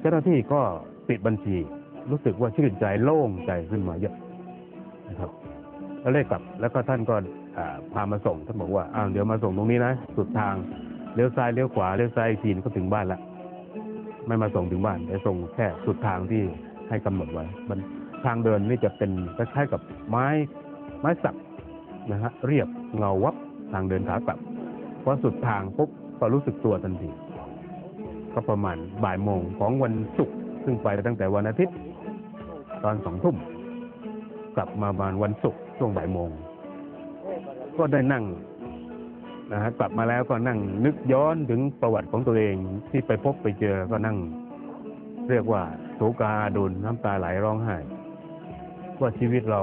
เจ้าหน้าที่ก็ปิดบัญชี รู้สึกว่าชื่นใจโล่งใจขึ้นมาเยอะนะครับแล้วเลยกลับ แล้วก็ท่านก็พามาส่งท่านบอกว่าอ้าวเดี๋ยวมาส่งตรงนี้นะสุดทางเลี้ยวซ้ายเลี้ยวขวาเลี้ยวซ้ายอีกทีก็ถึงบ้านละไม่มาส่งถึงบ้านแต่ส่งแค่สุดทางที่ให้กำหนดไว้ มันทางเดินนี่จะเป็นคล้ายๆกับไม้ไม้สักนะฮะเรียบเงาวับทางเดินขากลับพอสุดทางปุ๊บก็รู้สึกตัวทันที ก็ประมาณบ่ายโมงของวันศุกร์ซึ่งไปตั้งแต่วันอาทิตย์ ตอนสองทุ่ม กลับมาประมาณวันศุกร์ช่วงบ่ายโมง ก็ได้นั่งนะฮะกลับมาแล้วก็นั่งนึกย้อนถึงประวัติของตัวเองที่ไปพบไปเจอก็นั่ง เรียกว่าโศกาดุลน้ำตาไหลร้องไห้ ว่าชีวิตเรา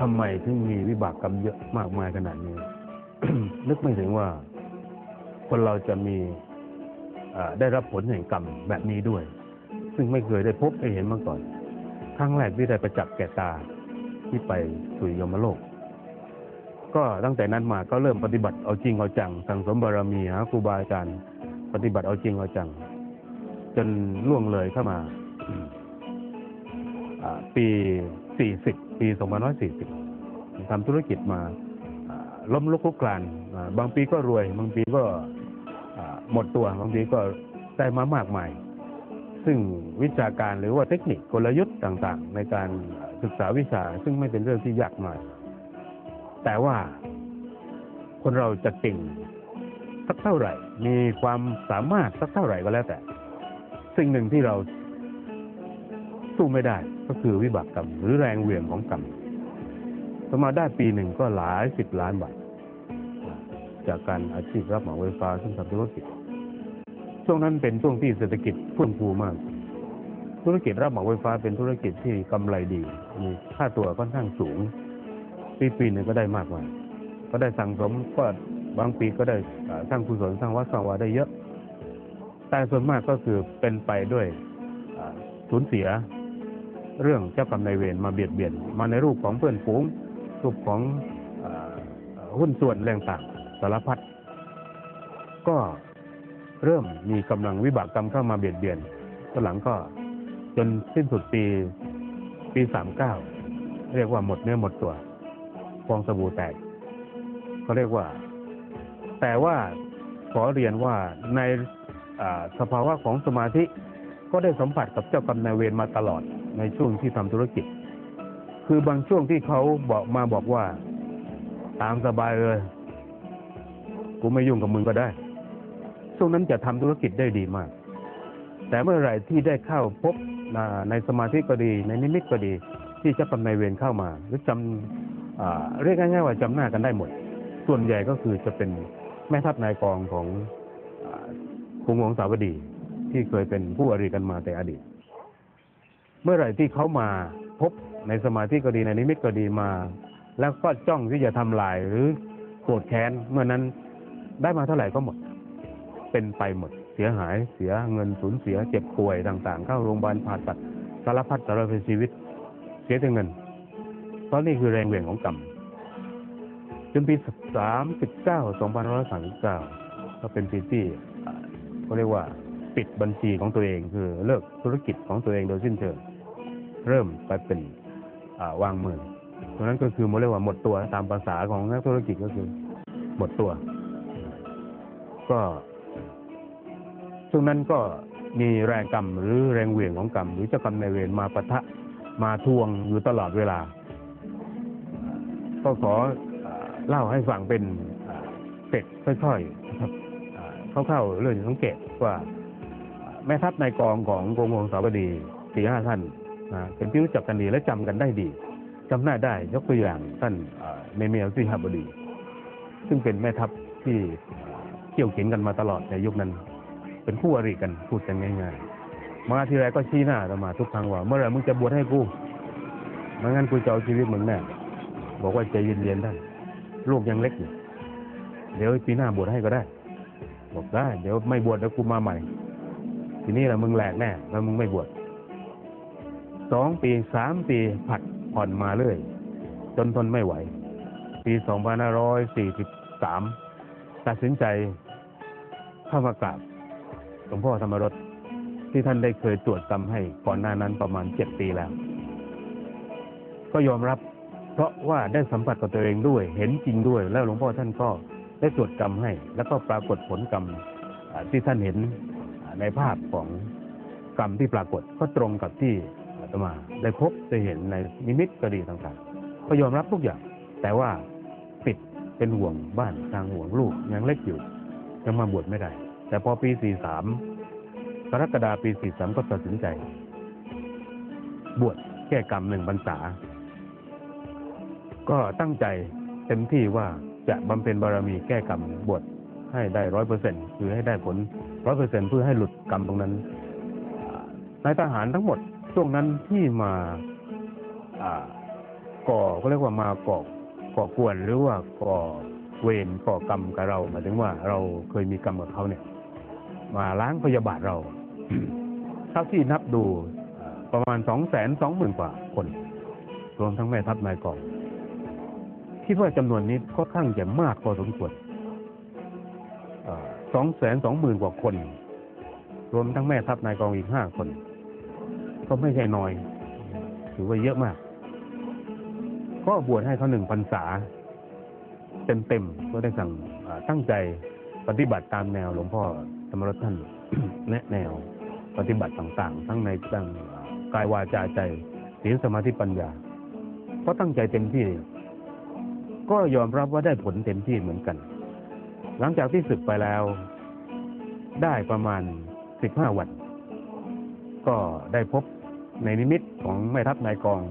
ทำไมถึงมีวิบากกรรมเยอะมากมายขนาดนี้ นึกไม่ถึงว่า คนเราจะมี ได้รับผลแห่งกรรมแบบนี้ด้วย ซึ่งไม่เคยได้พบได้เห็นมาก่อน ครั้งแรกที่ได้ประจักษ์แก่ตาที่ไปสู่ยมโลก ก็ตั้งแต่นั้นมาก็เริ่มปฏิบัติเอาจริงเอาจังสั่งสมบารมีหาครูบาอาจารย์ปฏิบัติเอาจริงเอาจัง จนล่วงเลยเข้ามาอืมอ่าปี40ปี2540ทำธุรกิจมาล้มลุกคลุกคลานบางปีก็รวย บางปีก็ หมดตัวบางปีก็ได้มามากมาย ซึ่งวิชาการหรือว่าเทคนิคกลยุทธ์ต่างๆ ในการศึกษาวิชาซึ่งไม่เป็นเรื่องที่ยากมากแต่ว่าคนเราจะเก่งสักเท่าไหร่ มีความสามารถสักเท่าไหร่ก็แล้วแต่ สิ่งหนึ่งที่เราสู้ไม่ได้ก็คือวิบากกรรมหรือแรงเหวี่ยงของกรรมสมาได้ปีหนึ่งก็หลายสิบล้านบาทจากการอาชีพรับเหมาไฟฟ้าซึ่งทำธุรกิจ ช่วงนั้นเป็นช่วงที่เศรษฐกิจเฟื่องฟูมาก ธุรกิจรับเหมาไฟฟ้าเป็นธุรกิจที่กำไรดี มีค่าตัวค่อนข้างสูง ปีปีหนึ่งก็ได้มากมายก็ได้สั่งสมก็บางปีก็ได้สร้างกุศลสร้างวัดสร้างวาได้เยอะ แต่ส่วนมากก็คือเป็นไปด้วยสูญเสีย เรื่องเจ้ากรรมนายเวรมาเบียดเบียน มาในรูปของเพื่อนฝูงรูปของอหุ้นส่วนแรงต่างสารพัดก็ เริ่มมีกำลังวิบากกรรมเข้ามาเบียดเบียนตอนหลังก็จนสิ้นสุดปีปีสามเก้าเรียกว่าหมดเนื้อหมดตัวฟองสบู่แตกเขาเรียกว่า แต่ว่าขอเรียนว่าในสภาวะของสมาธิก็ได้สัมผัสกับเจ้ากรรมนายเวรมาตลอดในช่วงที่ทำธุรกิจ คือบางช่วงที่เขาบอกมาบอกว่า ตามสบายเลยกูไม่ยุ่งกับมึงก็ได้ ช่วงนั้นจะทำธุรกิจได้ดีมาก แต่เมื่อไหร่ที่ได้เข้าพบในสมาธิก็ดี ในนิมิตก็ดี ที่เจ้ากรรมนายเวรเข้ามา หรือจำเรียกง่ายๆว่าจำหน้ากันได้หมด ส่วนใหญ่ก็คือจะเป็นแม่ทัพนายกองของกรุงวงศาวดีที่เคยเป็นผู้อริกันมาแต่อดีต เมื่อไหร่ที่เขามาพบในสมาธิก็ดีในนิมิตก็ดีมา แล้วก็จ้องที่จะทำลายหรือโกรธแค้นเมื่อนั้นได้มาเท่าไหร่ก็หมด เป็นไปหมด เสียหายเสียเงินสูญเสียเจ็บป่วยต่างๆ เข้าโรงพยาบาลผ่าตัดสารพัดสารพัดชีวิต เสียแต่เงินเพราะนี่คือแรงเหวี่ยงของกรรมจนปีสามสิบเก้าสองพันร้อยสามสิบเก้าก็เป็นปีที่เขาเรียกว่าปิดบัญชีของตัวเองคือเลิกธุรกิจของตัวเองโดยสิ้นเชิงเริ่มไปเป็นอ่าวางมือตรงนั้นก็คือมันเรียกว่าหมดตัวตามภาษาของนักธุรกิจก็คือ หมดตัว ก็ ช่งนั้นก็มีแรงกรรมหรือแรงเหวี่ยงของกรรม หรือเจ้ากรรมนายเวรมาปะทะมาทวงอยู่ตลอดเวลา ก็ขอเล่าให้ฟังเป็นเสร็จค่อยๆครับเข้าๆเรื่องสังเกตว่า แม่ทัพนายกองของกรมวงศาวดีสี่ห้าท่านเป็นที่รู้จักกันดีและจำกันได้ดีจำหน้าได้ยกตัวอย่างท่านเมเมลซิฮาบดี ซึ่งเป็นแม่ทัพที่เขี่ยวเข็นกันมาตลอดในยุคนั้น เป็นคู่อริกันพูดกันง่ายๆมาทีไรก็ชี้หน้าเรามาทุกครั้งว่า เมื่อไรมึงจะบวชให้กูไม่งั้นกูจะเอาชีวิตมึงแน่บอกว่าใจเย็นๆได้ลูกยังเล็กอยู่เดี๋ยวปีหน้าบวชให้ก็ได้ บอกได้ เดี๋ยวไม่บวชแล้วกูมาใหม่ ทีนี้แหละมึงแหลกแน่แล้วมึงไม่บวชสองปีสามปีผัดผ่อนมาเรื่อยจนทนไม่ไหว ปี2543ตัดสินใจเข้ามากราบ หลวงพ่อธรรมรสที่ท่านได้เคยตรวจกรรมให้ก่อนหน้านั้นประมาณเจ็ดปีแล้ว ก็ยอมรับ เพราะว่าได้สัมผัสกับตัวเองด้วย เห็นจริงด้วย แล้วหลวงพ่อท่านก็ได้ตรวจกรรมให้ แล้วก็ปรากฏผลกรรมที่ท่านเห็นในภาพของกรรมที่ปรากฏก็ตรงกับที่อาตมาได้พบได้เห็นในนิมิตก็ดีต่างๆก็ยอมรับทุกอย่าง แต่ว่าปิดเป็นห่วงบ้านทางห่วงลูกยังเล็กอยู่ยังมาบวชไม่ได้ แต่พอปี 43 กรกฎาปี 43 ก็ตัดสินใจ บวชแก้กรรมหนึ่งพรรษา ก็ตั้งใจเต็มที่ว่าจะบำเพ็ญบารมีแก้กรรมบวชให้ได้ร้อยเปอร์เซ็นต์คือให้ได้ผลร้อยเปอร์เซ็นต์เพื่อให้หลุดกรรมตรงนั้นนายทหารทั้งหมดช่วงนั้นที่มาอ่าก่อก็เรียกว่ามาก่อก่อกวนหรือว่าก่อเวรก่อกรรมกับเราหมายถึงว่าเราเคยมีกรรมกับเขาเนี่ย มาล้างพยาบาทเราเท่าที่นับดูประมาณสองแสนสองหมื่นกว่าคน รวมทั้งแม่ทัพนายกองคิดว่าจำนวนนี้ค่อนข้างจะมากพอสมควรสองแสนสองหมื่นกว่าคน รวมทั้งแม่ทัพนายกองอีกห้าคน ก็ไม่ใช่น้อย ถือว่าเยอะมาก ก็บวชให้เขาหนึ่งพรรษา เต็มๆก็ได้สั่งตั้งใจปฏิบัติตามแนวหลวงพ่อ ธรรมรัตน์ท่าน แนะแนว ปฏิบัติต่างๆ ทั้งในตั้งอ่ากายวาจาใจศีลสมาธิปัญญาก็ตั้งใจเต็มที่ ก็ยอมรับว่าได้ผลเต็มที่เหมือนกัน หลังจากที่ศึกไปแล้ว ได้ประมาณสิบห้าวัน ก็ได้พบในนิมิตของแม่ทัพนายกอง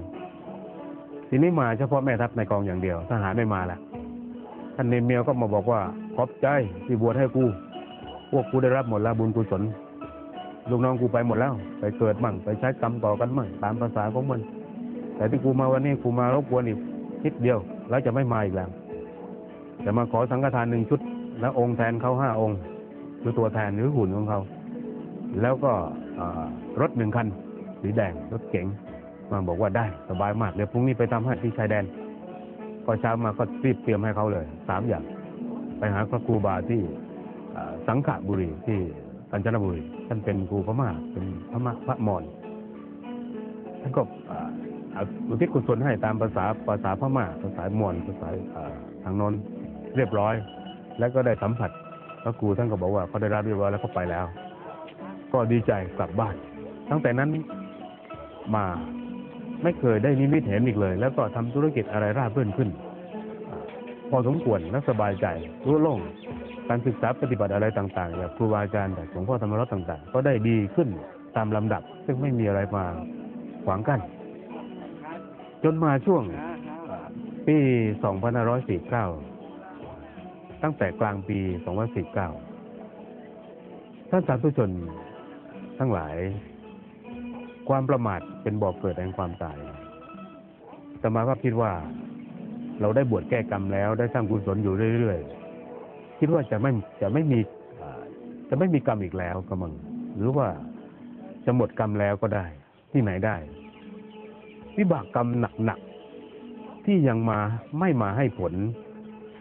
ทีนี้มาเฉพาะแม่ทัพนายกองอย่างเดียวทหารไม่มาละท่านเนเมียวก็มาบอกว่าขอบใจที่บวชให้กู พวกกูได้รับหมดแล้วบุญกุศลลูกน้องกูไปหมดแล้ว ไปเกิดมั่งไปใช้กรรมต่อกันมั่งตามภาษาของมัน แต่ที่กูมาวันนี้กูมารบกวนอีกนิดเดียว แล้วจะไม่มาอีกแล้วจะมาขอสังฆทานหนึ่งชุด แล้วองค์แทนเขาห้าองค์คือตัวแทนหรือหุ่นของเขา แล้วก็อรถหนึ่งคัน สีแดงรถเก๋งมาบอกว่าได้สบายมากเดี๋ยวพรุ่งนี้ไปทำให้ที่ชายแดนพอเช้ามาก็รีบเตรียมให้เขาเลยสามอย่าง ไปหาพระครูบาที่ สังขบุรีที่กาญจนบุรีท่านเป็นครูพม่าเป็นพม่าพระมอญท่านก็อุทิศกุศลให้ตามภาษาภาษาพม่าภาษามอญภาษาทางนนเรียบร้อย แล้วก็ได้สัมผัสพระครูท่านก็บอกว่าเขาได้รับเรียบร้อยแล้วเขาไปแล้ว ก็ดีใจกลับบ้าน ตั้งแต่นั้นมาไม่เคยได้นิมิตเห็นอีกเลย แล้วก็ทำธุรกิจอะไรราบรื่นขึ้น พอสมควรและสบายใจรู้โล่ง การศึกษาปฏิบัติอะไรต่างๆแบบครูบาอาจารย์แบบหลวงพ่อธรรมรัตน์ต่าง ๆ ก็ได้ดีขึ้นตามลำดับ ซึ่งไม่มีอะไรมาขวางกั้นจนมาช่วงอ่าปี2549 ตั้งแต่กลางปี2549ท่านสาธุชนทั้งหลาย ความประมาทเป็นบ่อกเกิดแห่งความตายแต่มาก็คิดว่า เราได้บวชแก้กรรมแล้วได้สร้างกุศลอยู่เรื่อยๆ คิดว่าจะไม่จะไม่มีจะไม่มีกรรมอีกแล้วก็มังหรือว่าจะหมดกรรมแล้วก็ได้ ที่ไหนได้ วิบากกรรมหนักๆที่ยังมาไม่มาให้ผล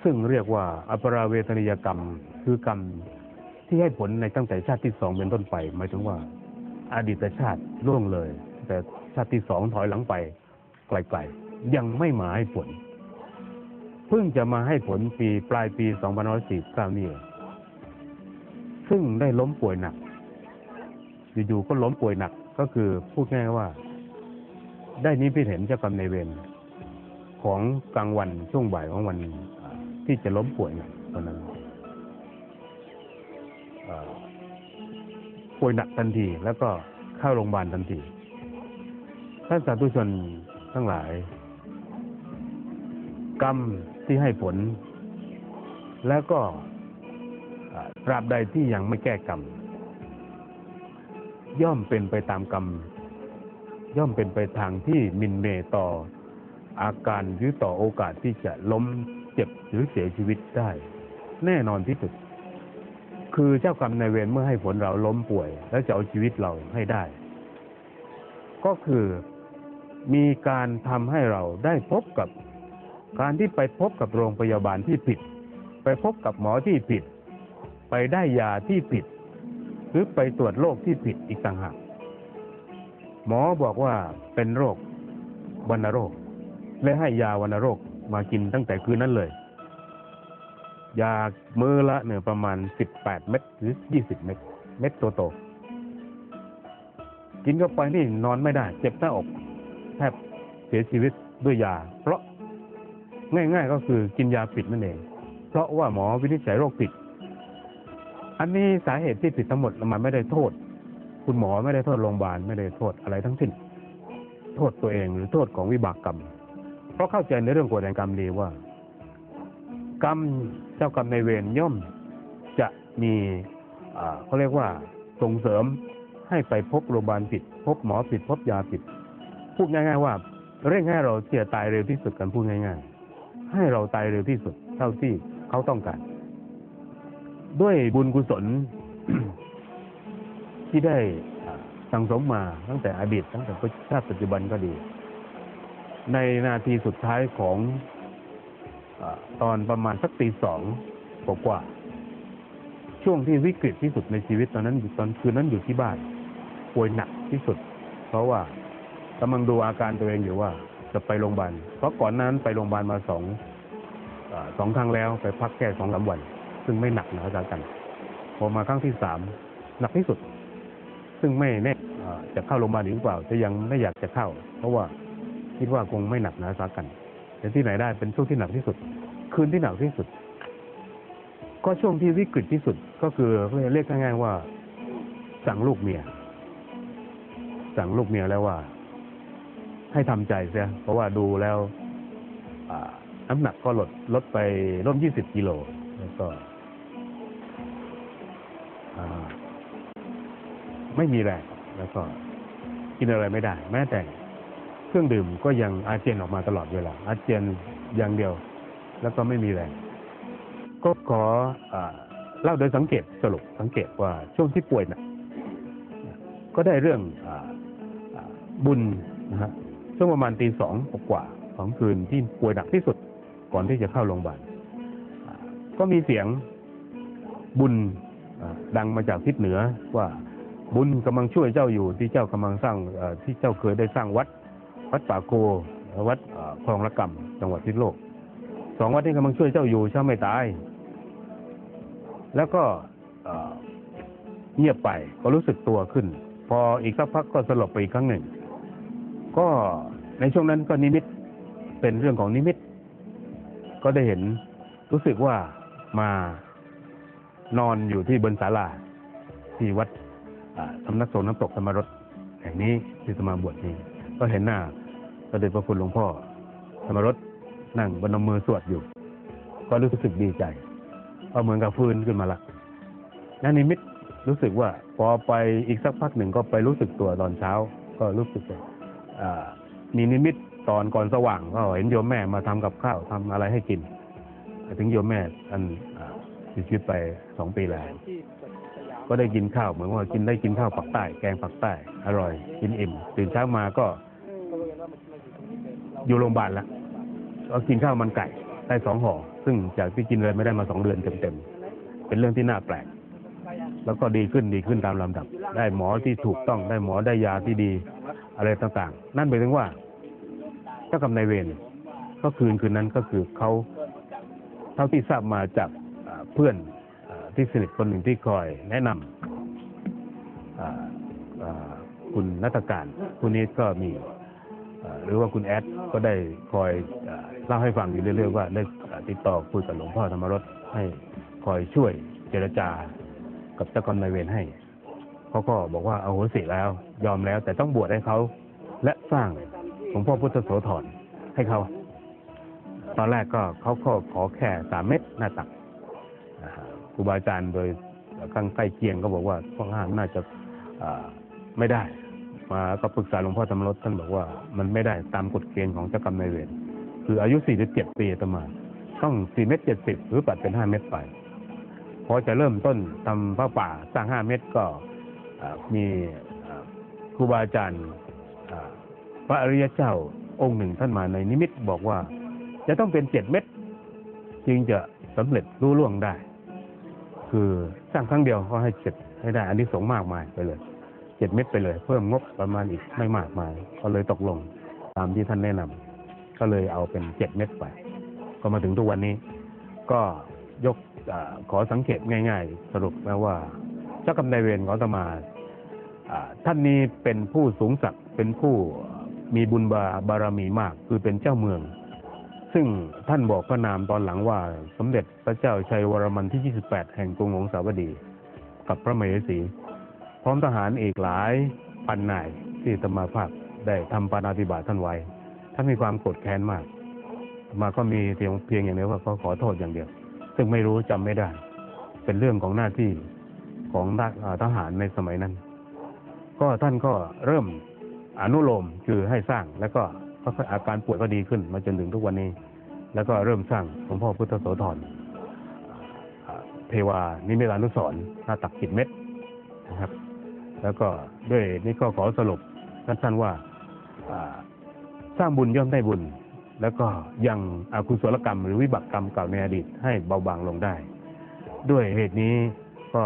ซึ่งเรียกว่าอปราเวทนิยกรรม คือกรรมที่ให้ผลในตั้งแต่ชาติที่สองเป็นต้นไปหมายถึงว่าอดีตชาติล่วงเลย แต่ชาติที่สองถอยหลังไปไกลๆยังไม่มาให้ผล พิ่งจะมาให้ผลปีปลายปี 2549นี่เองซึ่งได้ล้มป่วยหนัก อยู่ๆก็ล้มป่วยหนักก็คือพูดง่ายว่า ได้นิพิตเห็นเจ้ากรรมในเวรของกลางวันช่วงบ่ายของวันที่จะล้มป่วยหนักตอนนั้นป่วยหนักทันที แล้วก็เข้าโรงพยาบาลทันทีท่านสาธุชนทั้งหลาย กรรม ที่ให้ผล แล้วก็ตราบใดที่ยังไม่แก้กรรม ย่อมเป็นไปตามกรรม ย่อมเป็นไปทางที่มินเมต่ออาการหรือต่อโอกาสที่จะล้มเจ็บหรือเสียชีวิตได้ แน่นอนที่สุด คือเจ้ากรรมนายเวรเมื่อให้ผลเราล้มป่วย แล้วจะเอาชีวิตเราให้ได้ ก็คือมีการทำให้เราได้พบกับ การที่ไปพบกับโรงพยาบาลที่ผิด ไปพบกับหมอที่ผิด ไปได้ยาที่ผิด หรือไปตรวจโรคที่ผิดอีกต่างหากหมอบอกว่าเป็นโรควัณโรค และให้ยาวัณโรคมากินตั้งแต่คืนนั้นเลย ยามือละเนี่ยประมาณสิบแปดเม็ดหรือยี่สิบเม็ดเม็ดโตๆกินเข้าไปนี่นอนไม่ได้ เจ็บหน้าอกแทบเสียชีวิตด้วยยา เพราะ ง่าย ๆ ก็คือกินยาผิดนั่นเอง เพราะว่าหมอวินิจฉัยโรคผิด อันนี้สาเหตุที่ผิดทั้งหมดมันไม่ได้โทษ คุณหมอไม่ได้โทษโรงพยาบาลไม่ได้โทษอะไรทั้งสิ้น โทษตัวเองหรือโทษของวิบากกรรม เพราะเข้าใจในเรื่องกฎแห่งกรรมดีว่า กรรมเจ้ากรรมในเวรย่อมจะมีเขาเรียกว่าส่งเสริมให้ไปพบโรงพยาบาลผิด พบหมอผิด พบยาผิด พูดง่าย ๆ ว่าเร่งให้เราเสียตายเร็วที่สุดกันพูดง่าย ๆ ให้เราตายเร็วที่สุด เท่าที่เขาต้องการ ด้วยบุญกุศลที่ได้สั่งสมมาตั้งแต่อดีตตั้งแต่ชาติปัจจุบันก็ดี ในนาทีสุดท้ายของอตอนประมาณสักตีสองกว่าๆช่วงที่วิกฤตที่สุดในชีวิตตอนนั้นตอนคืนนั้นอยู่ที่บ้านป่วยหนักที่สุด เพราะว่ากำลังดูอาการตัวเองอยู่ว่า จะไปโรงพยาบาล เพราะก่อนนั้นไปโรงพยาบาลมาสองอสองครั้งแล้วไปพักแค่สองสามวัน ซึ่งไม่หนักหนาสากัน พอมาครั้งที่สามหนักที่สุด ซึ่งไม่แน่จะเข้าโรงพยาบาลหรือเปล่าจะยังไม่อยากจะเข้า เพราะว่าคิดว่าคงไม่หนักหนาสากัน แต่ที่ไหนได้เป็นช่วงที่หนักที่สุด คืนที่หนักที่สุด ก็ช่วงที่วิกฤตที่สุดก็คือเรียกง่ายๆว่า สั่งลูกเมีย สั่งลูกเมียแล้วว่า ให้ทำใจเสียเพราะว่าดูแล้วน้ำหนักก็ลดลดไปร่วมยี่สิบกิโลแล้วก็ไม่มีแรงแล้วก็กินอะไรไม่ได้ แม้แต่เครื่องดื่มก็ยังอาเจียนออกมาตลอดเวลาอาเจียนอย่างเดียว แล้วก็ไม่มีแรง ก็ขออเล่าโดยสังเกตสรุปสังเกตว่าช่วงที่ป่วยนะก็ได้เรื่องออบุญนะฮะ ช่วงประมาณตีสองกว่าของคืนที่ป่วยหนักที่สุดก่อนที่จะเข้าโรงพยาบาลก็มีเสียงบุญดังมาจากทิศเหนือว่าบุญกำลังช่วยเจ้าอยู่ที่เจ้ากำลังสร้างที่เจ้าเคยได้สร้างวัด วัดป่าโกวัดคลองละกำจังหวัดพิษณุโลกสองวัดนี้กำลังช่วยเจ้าอยู่เจ้าไม่ตาย แล้วก็เงียบไปก็รู้สึกตัวขึ้น พออีกสักพักก็สลบไปอีกครั้งหนึ่ง ก็ในช่วงนั้นก็นิมิตเป็นเรื่องของนิมิต ก็ได้เห็นรู้สึกว่ามานอนอยู่ที่บนศาลาที่วัดสำนักสงฆ์น้ำตกธรรมรสแห่งนี้ที่สมาบวชนี้ ก็เห็นหน้าพระเดชพระคุณหลวงพ่อธรรมรสนั่งบนมมือสวดอยู่ ก็รู้สึกดีใจก็เหมือนกับฟื้นขึ้นมาละนั่นนิมิตรู้สึกว่าพอไปอีกสักพักหนึ่งก็ไปรู้สึกตัวตอนเช้า ก็รู้สึกว่าอ่า มีนิมิตตอนก่อนสว่างก็เห็นโยมแม่มาทำกับข้าวทำอะไรให้กินถึงโยมแม่อันอ่าเสียชีวิตไปสองปีแล้วก็ได้กินข้าวเหมือนว่ากินได้กินข้าวปักใต้ แกงปักใต้ อร่อย กินอิ่มตื่นเช้ามาก็ อยู่โรงพยาบาลแล้วก็กินข้าวมันไก่ได้สองห่อซึ่งจากที่กินเลยไม่ได้มาสองเดือนเต็มๆเป็นเรื่องที่น่าแปลก แล้วก็ดีขึ้นดีขึ้นตามลำดับ ได้หมอที่ถูกต้องได้หมอได้ยาที่ดี อะไรต่างๆ นั่นหมายถึงว่าเจ้ากรรมนายเวรก็คืนคืนนั้นก็คือเขาเท่าที่ทราบมาจากเพื่อนอที่สนิทคนหนึ่งที่คอยแนะนำอ่าอคุณนัฐการคุณนี้ก็มีหรือว่าคุณแอดก็ได้คอยเล่าให้ฟังอยู่เรื่อยๆว่าได้ติดต่อคุยกับหลวงพ่อธรรมรสให้คอยช่วยเจรจา กับเจ้ากรรมนายเวรให้เขาก็บอกว่าเอาโหสิแล้ว ยอมแล้ว แต่ต้องบวชให้เขาและสร้างหลวงพ่อพุทธโสธรให้เขา ตอนแรกก็เขาก็ขอแค่สามเม็ดหน้าตักครูบาอาจารย์โดยข้างใกล้เคียงก็บอกว่าข้อห้ามน่าจะไม่ได้ มาก็ปรึกษาหลวงพ่อธรรมรสท่านบอกว่ามันไม่ได้ตามกฎเกณฑ์ของเจ้ากรรมนายเวรคืออายุ 47 ปีอาตมา ต้อง 4 เม็ด70 หรือปัดเป็น 5 เม็ดไป พอจะเริ่มต้นทำพระป่าสร้าง5เม็ดก็มีครูบาอาจารย์พระอริยเจ้าองค์หนึ่งท่านมาในนิมิตบอกว่า จะต้องเป็นเจ็ดเม็ดจึงจะสำเร็จรู้ล่วงได้ คือสร้างครั้งเดียวก็ให้เสร็จให้ได้อันนี้สงมากมายไปเลยเจ็ดเม็ดไปเลย เพิ่มงบประมาณอีกไม่มากมาย ก็เลยตกลงตามที่ท่านแนะนำก็เลยเอาเป็นเจ็ดเม็ดไป ก็มาถึงทุกวันนี้ ก็ ยกอขอสังเกตง่าย ๆ สรุปแล้วว่าเจ้ากรรมนายเวรของตมาท่านนี้เป็นผู้สูงศักดิ์เป็นผู้มีบุญบาบารมีมาก คือเป็นเจ้าเมือง ซึ่งท่านบอกพระนามตอนหลังว่า สมเด็จพระเจ้าชัยวรมันที่ 28 แห่งกรุงหงสาวดี กับพระมเหสี พร้อมทหารอีกหลายพันนายที่ธรรมาภาพได้ทำปาณาติบาท่านไว้ ท่านมีความโกรธแค้นมาก มาก็มีเพียงเพียงอย่างเดียวว่าขาขอโทษอย่างเดียว ซึ่งไม่รู้จำไม่ได้ เป็นเรื่องของหน้าที่ของทหารทหารในสมัยนั้น ก็ท่านก็เริ่มอนุโลมคือให้สร้างแล้วก็ก็อาการป่วยก็ดีขึ้นมาจนถึงทุกวันนี้ แล้วก็เริ่มสร้างหลวงพ่อพุทธโสธรเทวานิมิตานุสรหน้าตักจิตเม็ดนะครับ แล้วก็ด้วยนี่ก็ขอสรุปสั้นๆว่าอ่าสร้างบุญย่อมได้บุญ แล้วก็ยังอกุศลกรรมหรือวิบากกรรมเก่าในอดีตให้เบาบางลงได้ ด้วยเหตุนี้ก็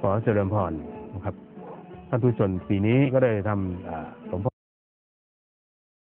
ขอเจริญพรนะครับท่านผู้ชนปีนี้ก็ได้ทำอ่าหลวงพ่อ